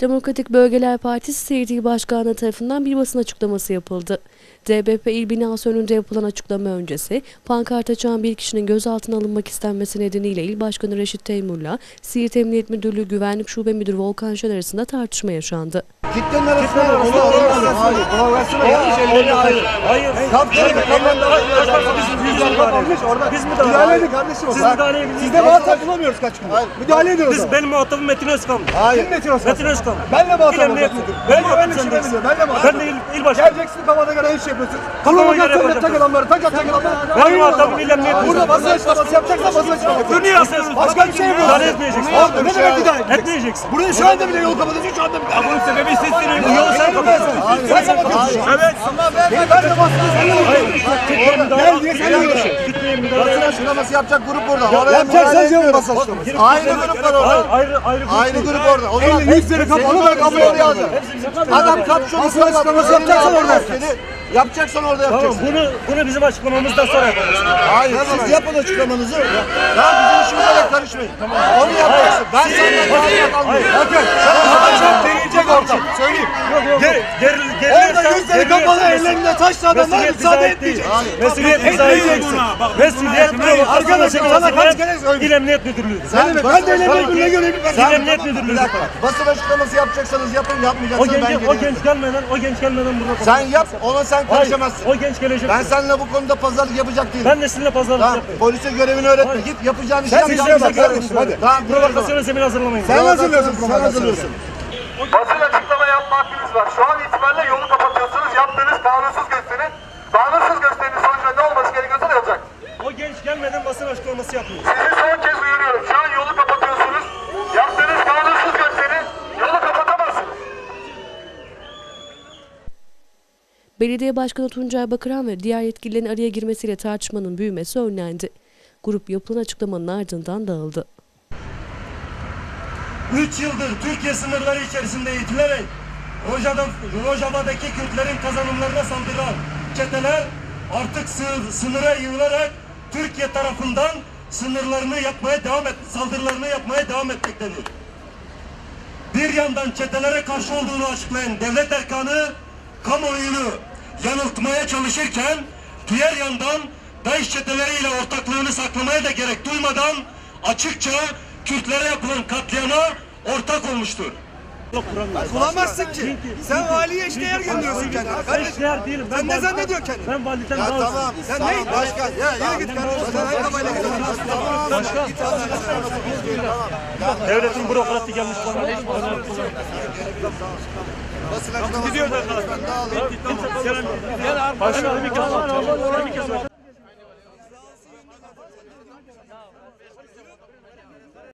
Demokratik Bölgeler Partisi İl Başkanı tarafından bir basın açıklaması yapıldı. DBP il binası önünde yapılan açıklama öncesi, pankart açan bir kişinin gözaltına alınmak istenmesi nedeniyle İl Başkanı Reşit Teymur'la Siirt Emniyet Müdürlüğü Güvenlik Şube Müdürü Volkan Şen arasında tartışma yaşandı. Kitlenin arasında arasında olmaz. Hayır. Provokasyon yanlış elleri hayır. Hayır. Kaptanı kapanlar Biz yüzler kapanmış orada. Biz müdahale- Müdahale edin kardeşim. Siz müdahale edin. Sizde muhatap bulamıyoruz kaç gündür. Müdahale edin o Biz zaman. benim muhatabım Metin Özkan. Hayır. Kim Metin Özkan? Metin Özkan. Benle İl muhatap. Ben Ben güvenlik muhatap müdürü. Benle muhatap. Ben de il, il başkanı. Geleceksin kafana göre iş yapıyorsun. Kafama göre yapacağım. yapacak adamları. Tak atacak adamları. Ben Hayır muhatabım adamı. İl Emniyet Burada basın açıklaması yapacaksan basın açıklaması. Dur niye asıyorsun? Başka bir şey mi? Müdahale etmeyeceksin. Ne demek müdahale edeceksin? Etmeyeceksin. Burada şu anda bile yol kapatıyorsun şu anda bile. Bunun sebebi sizsiniz. Bu yolu sen kapatıyorsun. Sen kapatıyorsun. Evet. Ben de basın müdahale. Gel diye sen diyorsun. Kitleye müdahale. Basın açıklaması yapacak grup burada. Yapacaksan etmiyoruz. basın açıklaması. Aynı grup var orada. Ayrı ayrı grup. Orada. O zaman yüzleri kapalı oraya ediyorum. yazın. Adam kapşonu açıklaması yapacaksan orada. Yapacaksan orada Tamam yapacaksın. bunu bunu bizim açıklamamızdan sonra yaparız. Hayır siz yapın açıklamanızı. Ya bizim işimize karışmayın. Onu yapacaksın. Ben senden muhatap kalmıyorum. Bakın sana denilecek ortam. Söyleyeyim. Ger, geril, Orada gerilirsen- yüzleri kapalı ellerinde taşlı adamlar müsaade etmeyecek. Mesuliyet değil. Mesuliyet Arkadaşım, sana kaç kere söyledim. İl Emniyet de ben de ellerinde gününe göre bir İl Emniyet Müdürlüğü'dür. Basın açıklaması yapacaksanız yapın. Yapmayacaksanız ben genç, o geleyim. genç gelmeden, o genç gelmeden burada Sen yap. Ona sen karışamazsın. o genç gelecek. Ben seninle bu konuda pazarlık yapacak değilim. Ben de sizinle pazarlık Tamam, yapayım. polise görevini öğretme. Git yapacağın işi Sen işi bak kardeşim, hadi. Tamam, Provokasyona zemin hazırlamayın. Sen hazırlıyorsun Sen provokasyonu. hazırlıyorsun. Basın açıklama yapma hakkınız var. Şu an itibariyle yolu kapatıyorsunuz. Yaptığınız kanunsuz gösteri. Kanunsuz gösterinin sonucunda ne olması gerekiyorsa ne olacak? O genç gelmeden basın açıklaması yapmayın. Sizi son kez uyarıyorum. Şu an yolu kapatıyorsunuz. Yaptığınız kanunsuz gösteri yolu kapatamazsınız. Belediye Başkanı Tuncay Bakıran ve diğer yetkililerin araya girmesiyle tartışmanın büyümesi önlendi. Grup yapılan açıklamanın ardından dağıldı. 3 yıldır Türkiye sınırları içerisinde eğitilerek Rojava, Rojava'daki Kürtlerin kazanımlarına saldıran çeteler artık sığ- sınıra yığılarak Türkiye tarafından sınırlarını yapmaya devam et, saldırılarını yapmaya devam etmektedir. Bir yandan çetelere karşı olduğunu açıklayan devlet erkanı kamuoyunu yanıltmaya çalışırken diğer yandan DAEŞ çeteleriyle ortaklığını saklamaya da gerek duymadan açıkça Kürtlere yapılan katliama ortak olmuştur. Bulamazsın ki. Sen valiye eşdeğer gönderiyorsun kendine. Ben eşdeğer değilim. Sen ne zannediyorsun kendini? Ben validen Ya daha tamam. Sen ne? Başkan. Ya yürü git kardeşim. Sen ayakkabıyla gidiyorsun. Devletin bürokratı gelmiş bana. Basın açıklaması. Gidiyor da. Başkanım bir kez.